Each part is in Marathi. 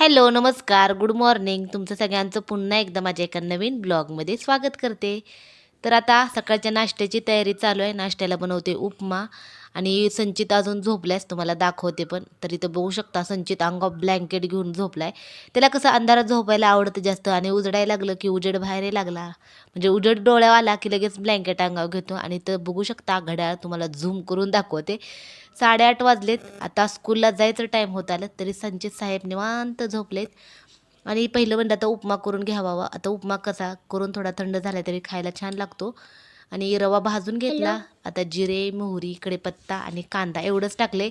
हॅलो नमस्कार. Good morning. तुमचं सगळ्यांचं पुन्हा एकदा माझ्या एका नवीन ब्लॉगमध्ये स्वागत करते. तर आता सकाळच्या नाश्त्याची तयारी चालू आहे. नाश्त्याला बनवते उपमा. आणि संचित अजून झोपल्यास तुम्हाला दाखवते पण तर इथं बघू शकता. संचित अंगावर ब्लँकेट घेऊन झोपलाय. त्याला कसं अंधारात झोपायला आवडतं जास्त आणि उजडायला लागलं की उजेड बाहेर लागला. म्हणजे उजेड डोळ्यावर आला की लगेच ब्लँकेट अंगावर घेतो आणि तर बघू शकता घड्याळ तुम्हाला झूम करून दाखवते. साडेआठ वाजलेत. आता स्कूलला जायचं टाईम होत आलं तरी संचित साहेब निवांत झोपलेत. आणि पहिलं म्हणलं आता उपमा करून घ्यावा. आता उपमा कसा करून थोडा थंड झाला तरी खायला छान लागतो. आणि रवा भाजून घेतला. आता जिरे मोहरी कढीपत्ता आणि कांदा एवढंच टाकले.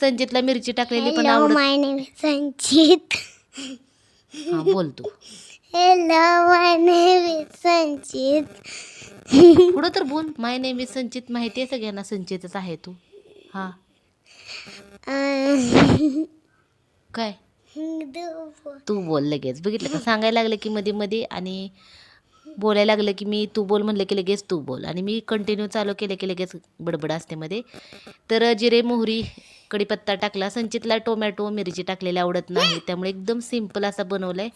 संचितला मिरची टाकलेली पण Hello, आवडत my name is Sanjit. हा बोल तू. Hello, my name is Sanjit. पुढं तर बोल. माय नेम इज संचित माहिती आहे सगळ्यांना. संचितच आहे तू. हा. काय? तू बोल लगेच. बघितलं का सांगायला लागलं की मध्ये मध्ये आणि बोलायला लागलं की मी तू बोल म्हणलं की लगेच तू बोल. आणि मी कंटिन्यू चालू केलं की लगेच बडबड असते मध्ये. तर जिरे मोहरी कढीपत्ता टाकला. संचितला टोमॅटो मिरची टाकलेली आवडत नाही. त्यामुळे एकदम सिंपल असा आहे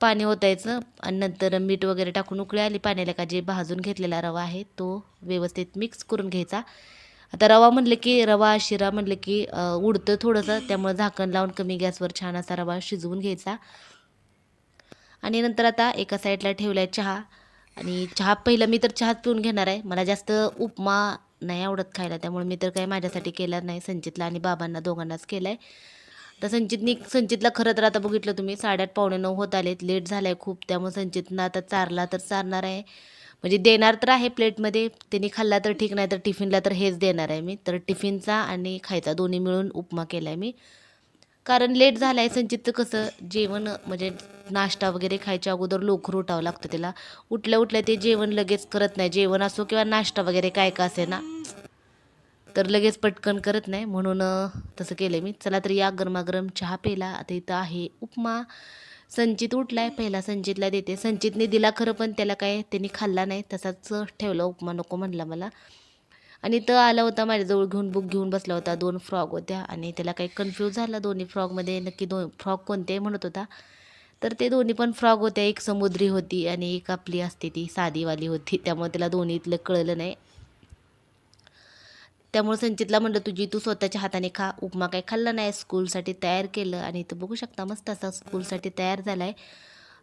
पाणी ओतायचं आणि नंतर मीठ वगैरे टाकून उकळी आली. पाण्याला का जे भाजून घेतलेला रवा आहे तो व्यवस्थित मिक्स करून घ्यायचा. आता रवा म्हणलं की रवा शिरा म्हणलं की उडतं थोडंसं. त्यामुळे झाकण लावून कमी गॅसवर छान असा रवा शिजवून घ्यायचा. आणि नंतर आता एका साईडला ठेवला आहे चहा. आणि चहा पहिलं मी तर चहाच पिऊन घेणार आहे. मला जास्त उपमा नाही आवडत खायला त्यामुळे मी तर काही माझ्यासाठी केला नाही. संचितला आणि बाबांना दोघांनाच केला आहे तर संचितनी संचितला खरं तर आता बघितलं तुम्ही साडेआठ पावणे नऊ होत आलेत. लेट झाला आहे खूप त्यामुळे संचितनं आता चारला तर चारणार आहे. म्हणजे देणार तर आहे प्लेटमध्ये त्यांनी खाल्ला तर ठीक नाही तर टिफिनला तर हेच देणार आहे मी. तर टिफिनचा आणि खायचा दोन्ही मिळून उपमा केला आहे मी. कारण लेट झालं आहे संचितचं कसं जेवण म्हणजे नाश्ता वगैरे खायच्या अगोदर लवकर उठावं लागतं त्याला. उठल्या उठल्या ते जेवण लगेच करत नाही. जेवण असो किंवा नाश्ता वगैरे काय का असे ना तर लगेच पटकन करत नाही. म्हणून तसं केलं मी. चला तर या गरमागरम चहा पेला आता इथं आहे उपमा. संचित उठलाय. पहिला संचितला देते. संचितने दिला खरं पण त्याला काय त्यांनी खाल्ला नाही. तसाच ठेवला. उपमा नको म्हणला मला. आणि तर आला होता माझ्याजवळ घेऊन बुक घेऊन बसला होता. दोन फ्रॉक होत्या आणि त्याला काही कन्फ्यूज झाला. दोन्ही फ्रॉकमध्ये नक्की दोन फ्रॉक कोणते म्हणत होता. तर ते दोन्ही पण फ्रॉक होत्या. एक समुद्री होती आणि एक आपली असते ती साधीवाली होती. त्यामुळे त्याला दोन्हीतलं कळलं नाही. त्यामुळे संचितला म्हणलं तुझी तू स्वतःच्या हाताने खा. उपमा काही खाल्ला नाही. स्कूलसाठी तयार केलं. आणि तू बघू शकता मस्त असा स्कूलसाठी तयार झाला आहे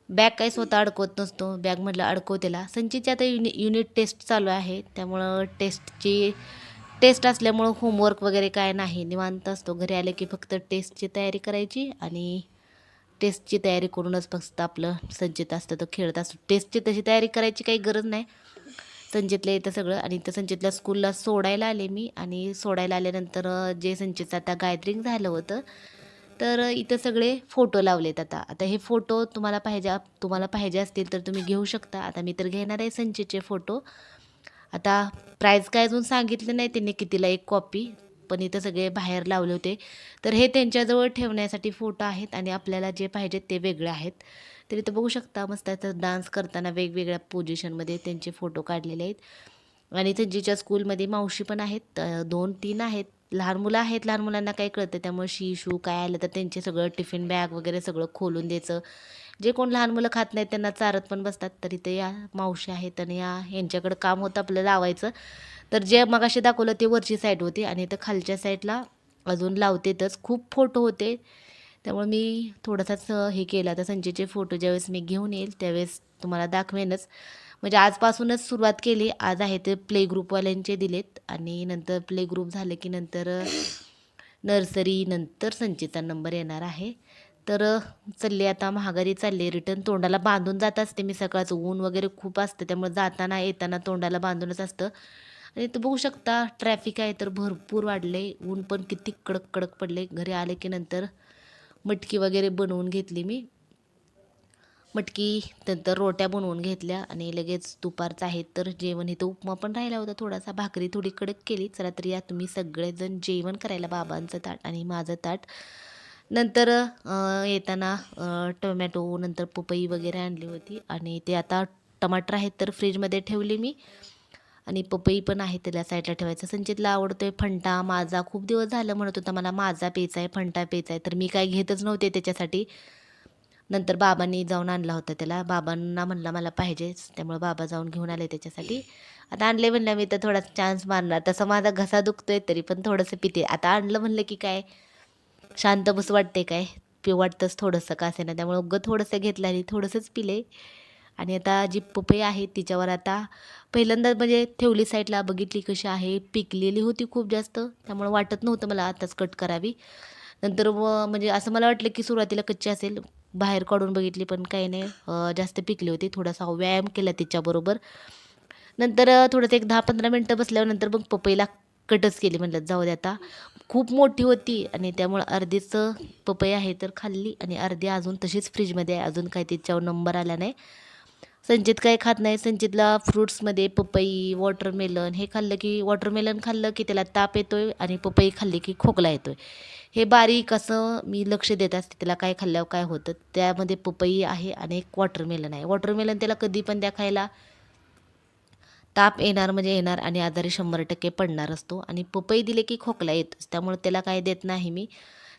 बॅग काही स्वतः अडकवत नसतो. बॅग म्हटलं संचितची आता युनि युनिट टेस्ट चालू आहे. त्यामुळं टेस्टची टेस्ट असल्यामुळं होमवर्क वगैरे काय नाही. निवांत असतो. घरी आले की फक्त टेस्टची तयारी करायची आणि टेस्टची तयारी करूनच फक्त आपलं संचित असतं तो खेळत असतो. टेस्टची तशी तयारी करायची काही गरज नाही. संचितला येतं सगळं आणि त्या संचितला स्कूलला सोडायला आले मी आणि सोडायला आल्यानंतर जे संचितचं आता गॅदरिंग झालं होतं तर इथं सगळे फोटो लावलेत आता. आता हे फोटो तुम्हाला पाहिजे तुम्हाला पाहिजे असतील तर तुम्ही घेऊ शकता. आता मी तर घेणार आहे संचेचे फोटो. आता प्राईज काय अजून सांगितलं नाही त्यांनी कितीला एक कॉपी पण इथं सगळे बाहेर लावले होते. तर हे त्यांच्याजवळ ठेवण्यासाठी फोटो आहेत आणि आपल्याला जे पाहिजेत ते वेगळे आहेत. तर इथं बघू शकता मस्त इथं डान्स करताना वेगवेगळ्या पोझिशनमध्ये त्यांचे फोटो काढलेले आहेत. आणि त्यांच्या स्कूलमध्ये मावशी पण आहेत. दोन तीन आहेत. लहान मुलं आहेत लहान मुलांना काय कळतं? त्यामुळे शी शू काय आलं तर त्यांचे सगळं टिफिन बॅग वगैरे सगळं खोलून द्यायचं. जे कोण लहान मुलं खात नाहीत त्यांना चारत पण बसतात. तरी ते या मावशी आहेत आणि या यांच्याकडं काम होतं आपलं लावायचं. तर जे मगाशी दाखवलं ते वरची साईड होती आणि इथं खालच्या साईडला अजून लावतेतच खूप फोटो होते. त्यामुळे मी थोडासाच हे केला. तर संजयचे फोटो ज्यावेळेस मी घेऊन येईल त्यावेळेस तुम्हाला दाखवेनच. म्हणजे आजपासूनच सुरुवात केली. आज आहे ते प्ले ग्रुपवाल्यांचे दिलेत. आणि नंतर प्ले ग्रुप झालं की नंतर नर्सरी नंतर संचिता नंबर येणार आहे. तर चालले आता महागारी चालले. रिटर्न तोंडाला बांधून जात असते मी सकाळचं. ऊन वगैरे खूप असतं. त्यामुळे जाताना येताना तोंडाला बांधूनच असतं. आणि तू बघू शकता ट्रॅफिक आहे तर भरपूर वाढले. ऊन पण किती कडक कडक पडले. घरी आले की नंतर मटकी वगैरे बनवून घेतली मी. मटकी नंतर रोट्या बनवून घेतल्या आणि लगेच दुपारचं आहे तर जेवण. इथं उपमा पण राहिला होता थोडासा. भाकरी थोडी कडक केली. चला तर या तुम्ही सगळेजण जेवण करायला बाबांचं ताट आणि माझं ताट. नंतर येताना टोमॅटो नंतर पपई वगैरे आणली होती आणि ते आता टमाटर आहेत तर फ्रीजमध्ये ठेवले मी. आणि पपई पण आहे त्याला साईडला ठेवायचं. संचितला आवडतोय फंटा. माझा खूप दिवस झालं म्हणत होता. मला माझा पेचा आहे फंटा पेचा आहे. तर मी काय घेतच नव्हते त्याच्यासाठी. नंतर बाबांनी जाऊन आणला होता त्याला. बाबांना म्हणला मला पाहिजेच त्यामुळे बाबा जाऊन घेऊन आले त्याच्यासाठी. आता आणले म्हणलं मी तर थोडा चान्स मारणार. तसं माझा घसा दुखतोय तरी पण थोडंसं पिते. आता आणलं म्हणलं की काय शांत बस वाटते काय? पिऊ वाटतंच थोडंसं का असे ना त्यामुळे उगं थोडंसं घेतलं आणि थोडंसंच पिले. आणि आता जी पपई आहे तिच्यावर आता पहिल्यांदा म्हणजे ठेवली साईडला बघितली कशी आहे. पिकलेली होती खूप जास्त. त्यामुळे वाटत नव्हतं मला आताच कट करावी. नंतर व म्हणजे असं मला वाटलं की सुरुवातीला कच्ची असेल. बाहेर काढून बघितली पण काही नाही. जास्त पिकली होती. थोडासा व्यायाम केला तिच्याबरोबर. नंतर थोडंसं एक दहा पंधरा मिनटं बसल्यावर नंतर मग पपईला कटच केली म्हणलं जाऊ दे आता. खूप मोठी होती आणि त्यामुळं अर्धीच पपई आहे तर खाल्ली आणि अर्धी अजून तशीच फ्रीजमध्ये आहे. अजून काही तिच्यावर नंबर आला नाही. संचित काही खात नाही. संचितला फ्रूट्समध्ये पपई वॉटरमेलन हे खाल्लं की वॉटरमेलन खाल्लं की त्याला ताप येतो आहे आणि पपई खाल्ली की खोकला येतो आहे हे बारीक असं मी लक्ष देत असते त्याला काय खाल्ल्यावर काय होतं. त्यामध्ये पपई आहे आणि एक वॉटरमेलन आहे. वॉटरमेलन त्याला कधी पण द्या खायला. ताप येणार म्हणजे येणार आणि आजारी शंभर टक्के पडणार असतो. आणि पपई दिले की खोकला येतोच त्यामुळे त्याला काय देत नाही मी.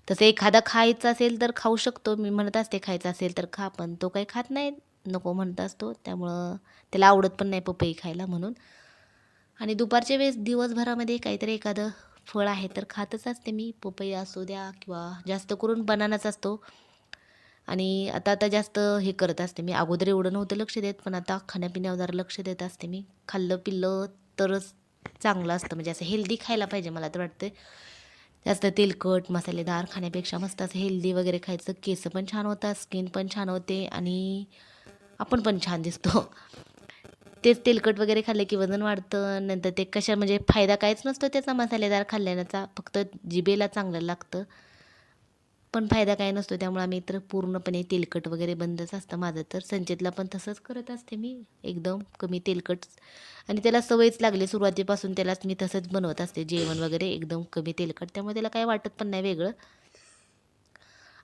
तसं एखादा खायचं असेल तर खाऊ शकतो. मी म्हणत असते खायचं असेल तर खा पण तो काही खात नाही. नको म्हणत असतो. त्यामुळं त्याला आवडत पण नाही पपई खायला म्हणून. आणि दुपारच्या वेळेस दिवसभरामध्ये काहीतरी एखादं फळ आहे तर खातच असते मी. पपई असू द्या किंवा जास्त करून बनानाच असतो. आणि आता आता जास्त हे करत असते मी. अगोदर एवढं नव्हतं लक्ष देत पण आता खाण्यापिण्यावर लक्ष देत असते मी. खाल्लं पिल्लं तरच चांगलं असतं. म्हणजे असं हेल्दी खायला पाहिजे मला तर वाटतं जास्त तेलकट मसालेदार खाण्यापेक्षा मस्त असं हेल्दी वगैरे खायचं. केस पण छान होतात स्किन पण छान होते आणि आपण पण छान दिसतो. तेच तेलकट वगैरे खाल्ले की वजन वाढतं नंतर ते कशा म्हणजे फायदा काहीच नसतो त्याचा मसालेदार खाल्ल्याचा फक्त जिभेला चांगलं लागतं. पण फायदा काय नसतो त्यामुळे आम्ही तर पूर्णपणे तेलकट वगैरे बंदच असतं माझं. तर संचितला पण तसंच करत असते मी एकदम कमी तेलकट. आणि त्याला सवयच लागली सुरुवातीपासून त्यालाच मी तसंच बनवत असते जेवण वगैरे एकदम कमी तेलकट. त्यामुळे त्याला काय वाटत पण नाही वेगळं.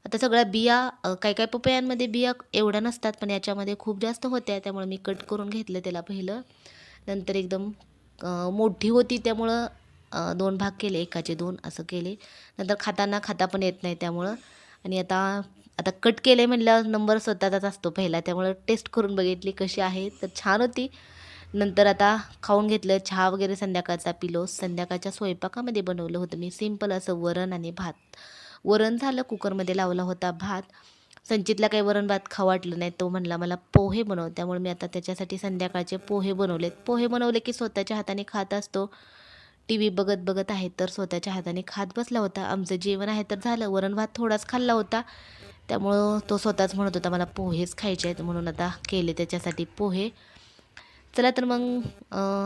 आता सगळ्या बिया काही काही पपयांमध्ये बिया एवढ्या नसतात पण याच्यामध्ये खूप जास्त होत्या त्यामुळे मी कट करून घेतलं त्याला पहिलं. नंतर एकदम मोठी होती त्यामुळं दोन भाग केले एकाचे दोन असं केले. नंतर खाताना खाता पण येत नाही त्यामुळं. आणि आता आता कट केले म्हणल्यावर नंबर स्वतःचाच असतो पहिला त्यामुळं टेस्ट करून बघितली कशी आहे तर छान होती. नंतर आता खाऊन घेतलं चहा वगैरे संध्याकाळचा पिलो संध्याकाळच्या स्वयंपाकामध्ये बनवलं होतं मी. सिंपल असं वरण आणि भात. वरण झालं कुकरमध्ये लावला होता भात. संचितला काही वरण भात खाऊ वाटलं नाही. तो म्हणला मला पोहे बनव. त्यामुळे मी आता त्याच्यासाठी संध्याकाळचे पोहे बनवलेत. पोहे बनवले की स्वतःच्या हाताने खात असतो. टी व्ही बघत बघत आहे तर स्वतःच्या हाताने खात बसला होता. आमचं जेवण आहे तर झालं. वरण भात थोडाच खाल्ला होता. त्यामुळं तो स्वतःच म्हणत होता मला पोहेच खायचे आहेत. म्हणून आता केले त्याच्यासाठी पोहे. चला तर मग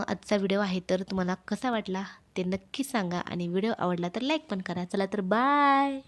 आजचा व्हिडिओ आहे तर तुम्हाला कसा वाटला ते नक्की सांगा आणि व्हिडिओ आवडला तर लाईक पण करा. चला तर बाय!